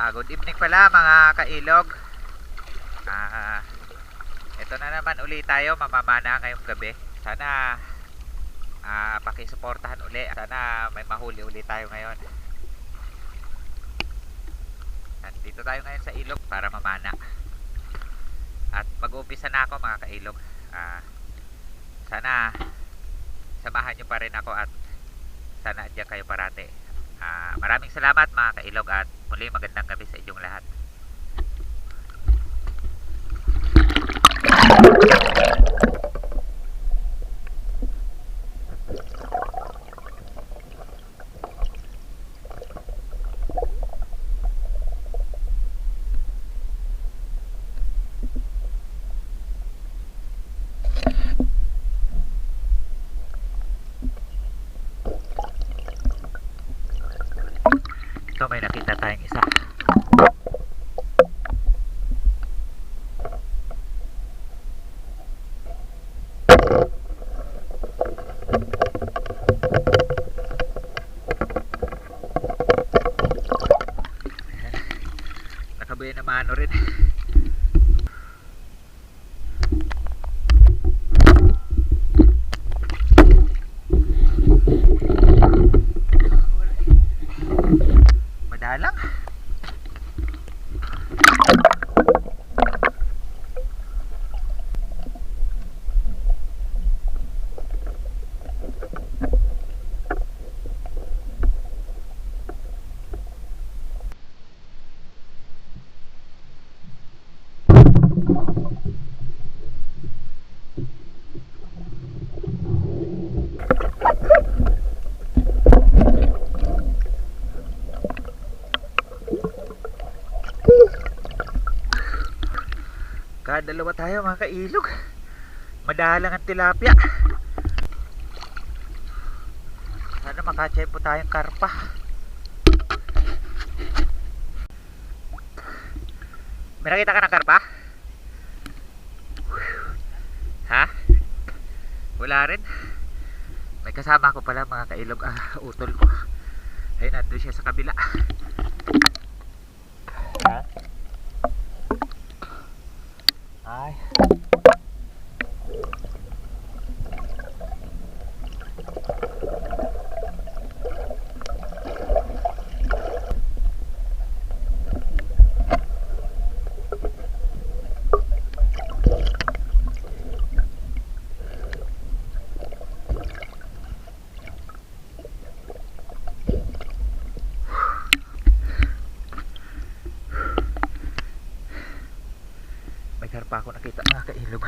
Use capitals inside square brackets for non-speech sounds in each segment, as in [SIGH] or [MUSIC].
Ah, good evening pala mga kailog. Ah, ito na naman uli tayo mamamana ngayong gabi. Sana ah, pakisuportahan uli. Sana may mahuli uli tayo ngayon. At dito tayo ngayon sa ilog para mamana. At mag-uumpisa na ako mga kailog. Ah, sana samahan nyo pa rin ako at sana andyan kayo parate. Ah, maraming salamat mga kailog at muli magandang gabi sa inyong lahat. Ito may nakita tayong isa. Nakabuhay na mano rin. [LAUGHS] Madalang. Kadalawa tayo mga kailog. Madalang ang tilapia. Sana makachay po tayong karpa. May nakita ka ng karpa? Ha? Wala rin. May kasama ko pala mga kailog. Ah, utol ko. Ay, nandun siya sa kabila. Ha? Ay. Karpa ako nakita. Mga kailog.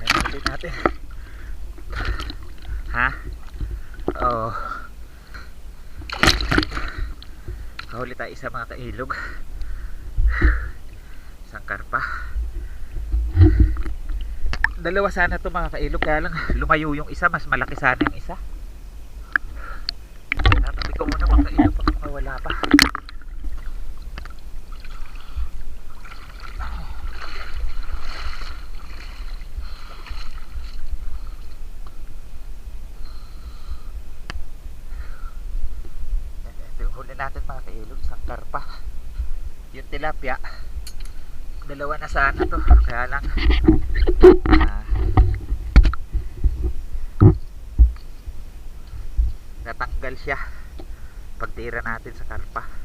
Ayan ulit natin. Ha? Oo. Kahuli tayo kailog. Isang karpa. Dalawa sana to mga kailog kaya lang lumayo yung isa mas malaki sana yung isa. Tatabi ko muna mga kailog baka mawala pa. Ito yung huli natin mga kailog, isang karpa. Yung tilapia, dalawa na sana to. Kaya lang, ah, natanggal siya pagtira natin sa karpa.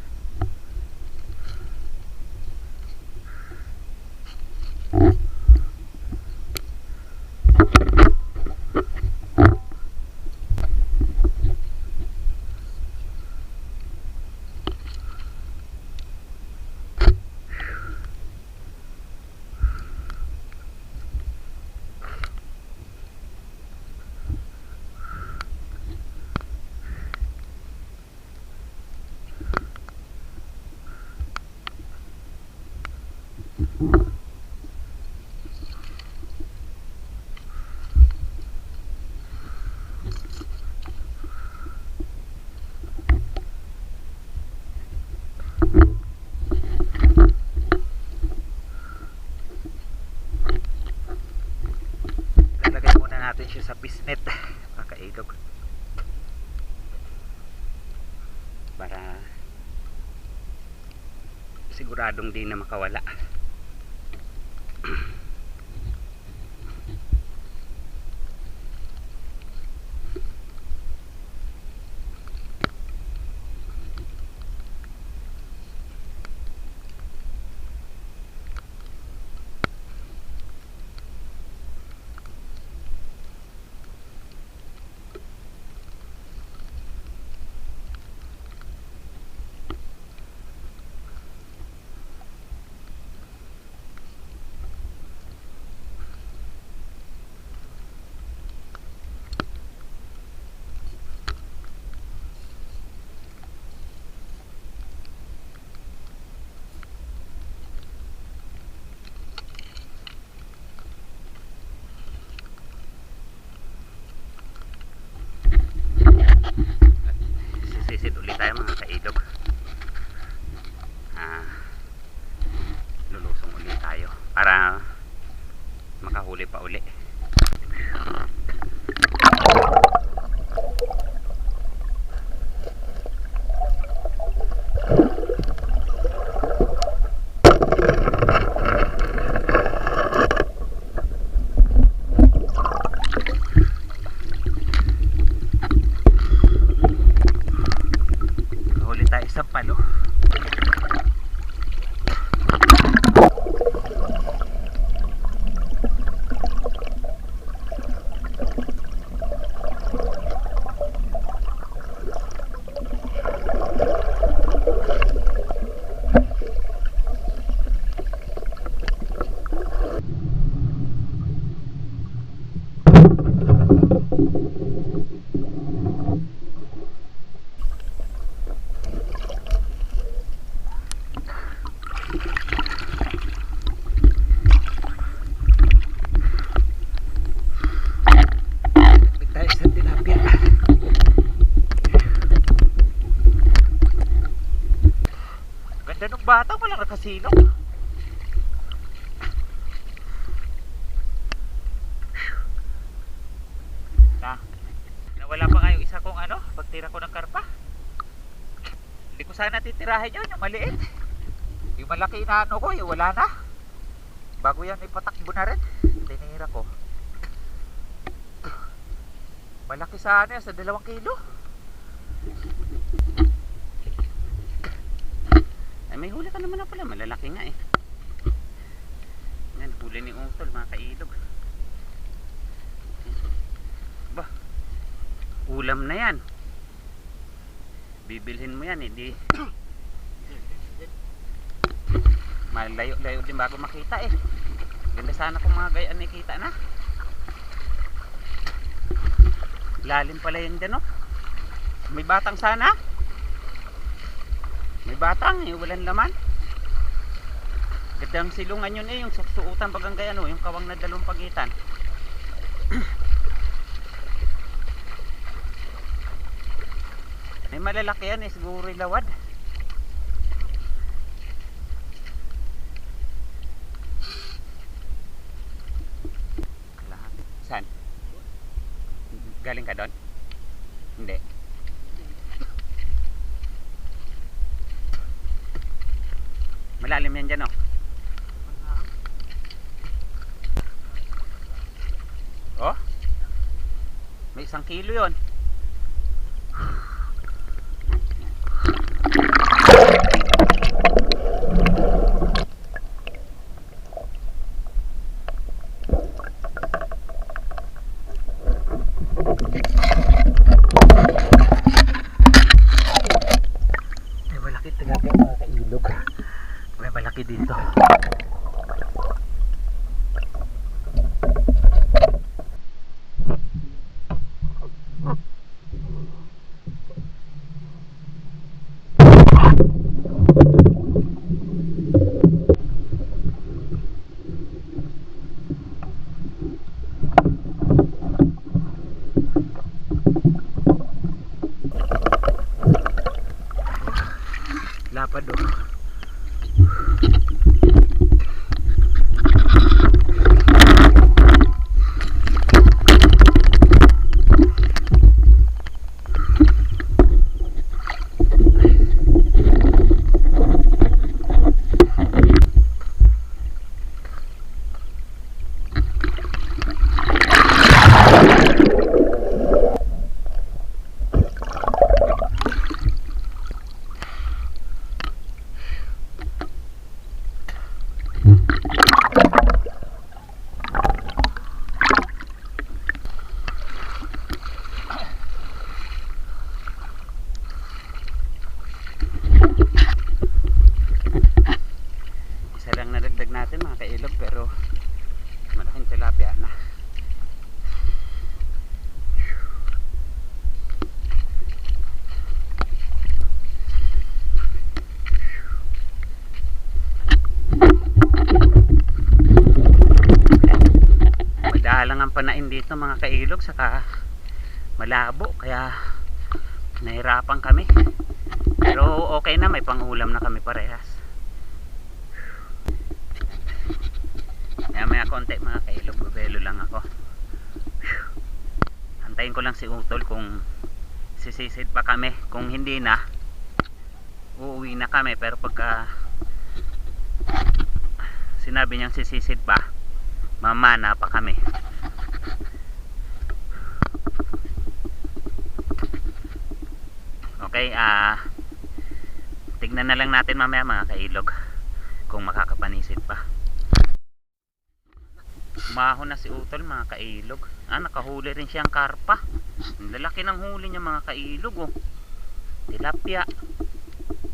natin siya sa bisnet [LAUGHS] baka para siguradong di na makawala. Nakasilong. Na, nawala pa yung isa kong ano, pagtira ko ng karpa. Hindi ko sana titirahin yun, yung maliit. Yung malaki na ano ko, yung wala na. Bago yan ipatakbo na rin, tinira ko. Malaki sana sa dalawang kilo. Ay may huli ka naman na pala. Malalaki nga eh. Yan huli ni Utol mga kailog. Ba ulam na yan. Bibilhin mo yan hindi malayo layo din bago makita eh. Ganda sana kung mga gayaan ay kita na. Lalim pala yan dyan oh. May batang sana may batang eh, walang laman. Gandang silungan yun eh, yung susuutan bagang gaya ano, yung kawang na dalawang pagitan. [CLEARS THROAT] May malalaki yan eh, siguro lawad. Saan? Galing ka doon? Hindi. Malalim yan dyan oh. Oh? May isang kilo yon. May malaki tilapia mga kailog. Malaki dito. Lapad oh. sa kailog saka malabo kaya nahirapan kami. Pero okay na may pangulam na kami parehas. Maya maya konti mga kailog bubelo lang ako. Antayin ko lang si Utol kung sisisid pa kami. Kung hindi na uuwi na kami. Pero pagka sinabi niyang sisisid pa mamana pa kami okay ah tignan na lang natin mamaya mga kailog kung makakapanisid pa Umahon na si Utol mga kailog. Ah, nakahuli rin siyang karpa. Ang lalaki ng huli niya mga kailog oh. Tilapia.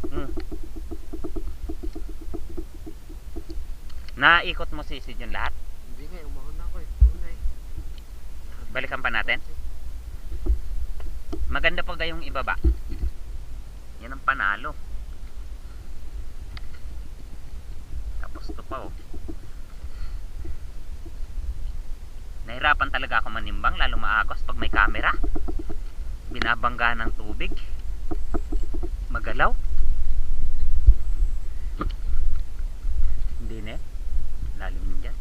Hmm. Naikot mo sisid yung lahat? Hindi nga, umahon na ako eh. Una eh. Balikan pa natin. Maganda pa gayong ibaba. Yan ang panalo. Tapos to pa oh. Nahirapan talaga ako manimbang lalo maagos pag may camera. Binabangga ng tubig. Magalaw. Hindi na eh. Lalim yun dyan.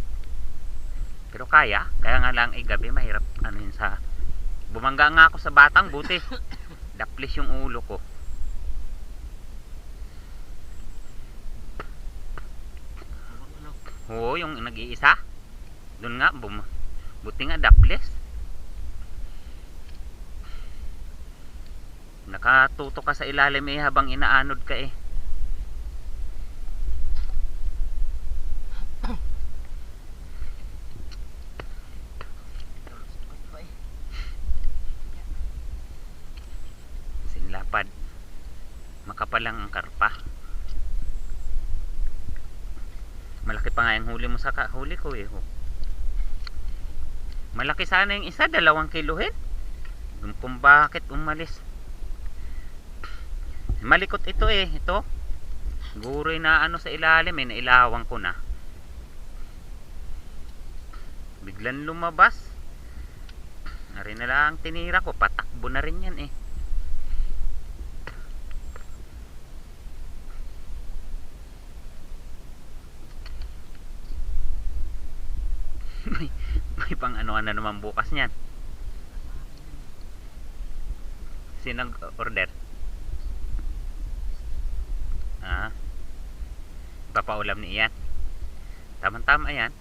Pero kaya, kaya nga lang ay gabi mahirap ano yun sa bumangga nga ako sa batang buti. Daplis yung ulo ko. Parang ano, Oo, yung nag-iisa. Doon nga, bum buti nga daples. Nakatuto ka sa ilalim eh habang inaanod ka eh. eh. Sinlapad. Makapalang ang karpa. Malaki pa nga yung huli mo sa huli ko eh. ho. Malaki sana yung isa, dalawang kiluhin. Kung- bakit umalis. Malikot ito eh, ito. Guroy na ano sa ilalim eh, nailawang ko na. Biglan lumabas. Nari na lang tinira ko, patakbo na rin yan eh. may, ano na naman bukas niyan. Sinong order? Ah. Papaulam ni yan. Eh. Ayan na.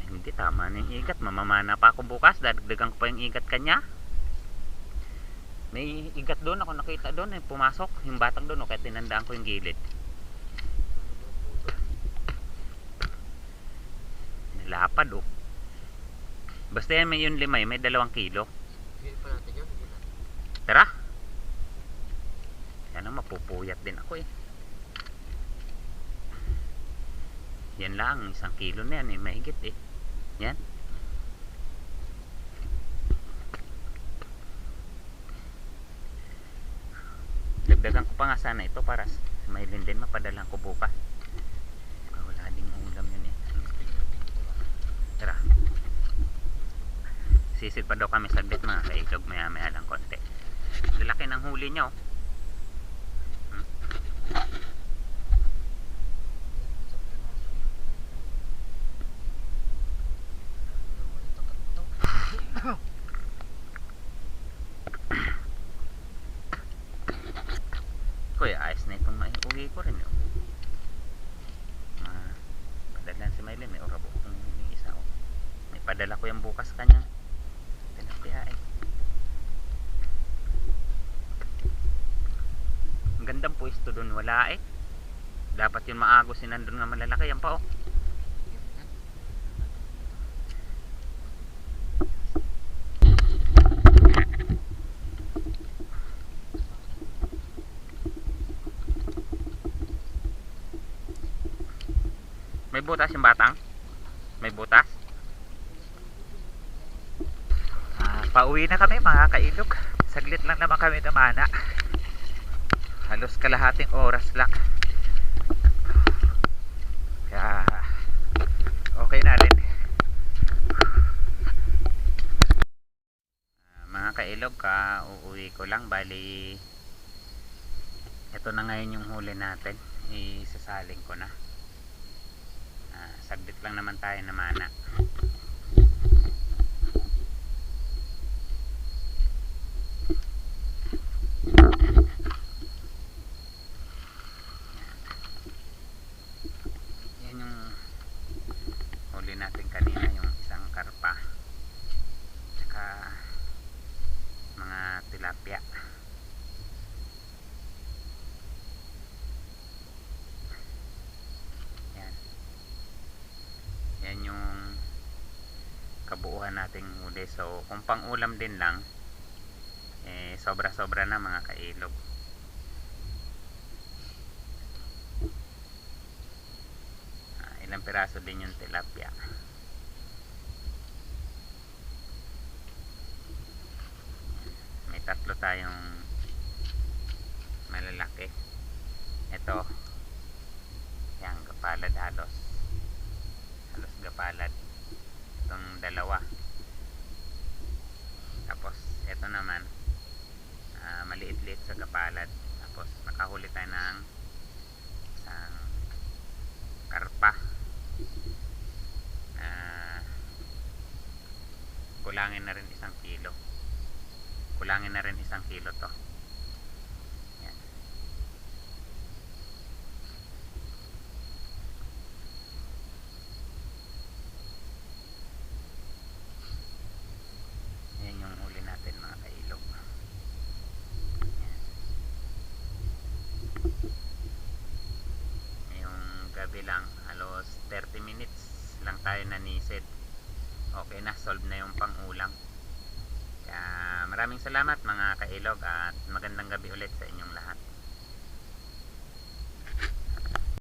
Eh, hindi tama na yung igat. Mamamana pa ako bukas. Dadagdagan ko pa yung igat kanya. May igat doon. Ako nakita doon. Eh, pumasok. Yung batang doon. oh, Kaya tinandaan ko yung gilid. Nilapad oh. Basta yan may yung limay. May dalawang kilo. Tara. Yan ang mapupuyat din ako eh. Yan lang, isang kilo na yan eh, mahigit eh. Yan. Dagdagan ko pa nga sana ito para s- may din mapadalan ko bukas. Baka Wala ding ulam yun eh. Tara. Sisid pa daw kami saglit mga kaiglog maya maya lang konti. Lalaki ng huli niya oh. Hmm. Sa piraso eh. Dalawa na ito, tatlo. Kuya, ayos na itong maiuwi ko rin yun. Ah, padalan si Maylin, may orabo kung yung isa oh. May padala ko yung bukas kanyang tinapia eh. Ang gandang pwesto doon, wala eh. Dapat yung maagos yung nandun nga malalaki, yan pa oh. Yan, yan. May butas yung batang? May butas? Ah, pauwi na kami mga kailog. Saglit lang naman kami namana. Halos kalahating oras lang. Kaya okay na rin. Ah, mga kailog ka uuwi ko lang bali ito na ngayon yung huli natin isasaling ko na Ah, saglit lang naman tayo na mana yan yung huli natin kanina yung isang karpa. Tsaka mga tilapia. Yan. Yan yung kabuuan nating huli. So kung pang ulam din lang eh sobra sobra na mga kailog Ah, ilang piraso din yung tilapia. May tatlo tayong malalaki. Ito yan gapalad halos. Halos gapalad. Itong dalawa. Tapos ito naman ah, maliit-liit sa gapalad. Tapos nakahuli tayo ng isang karpa Ah, kulangin na rin isang kilo kulangin na rin isang kilo to yan yan yung huli natin mga kailog yan. ngayong gabi lang halos 30 minutes lang tayo nanisid okay na solve na yung pangulang kaya maraming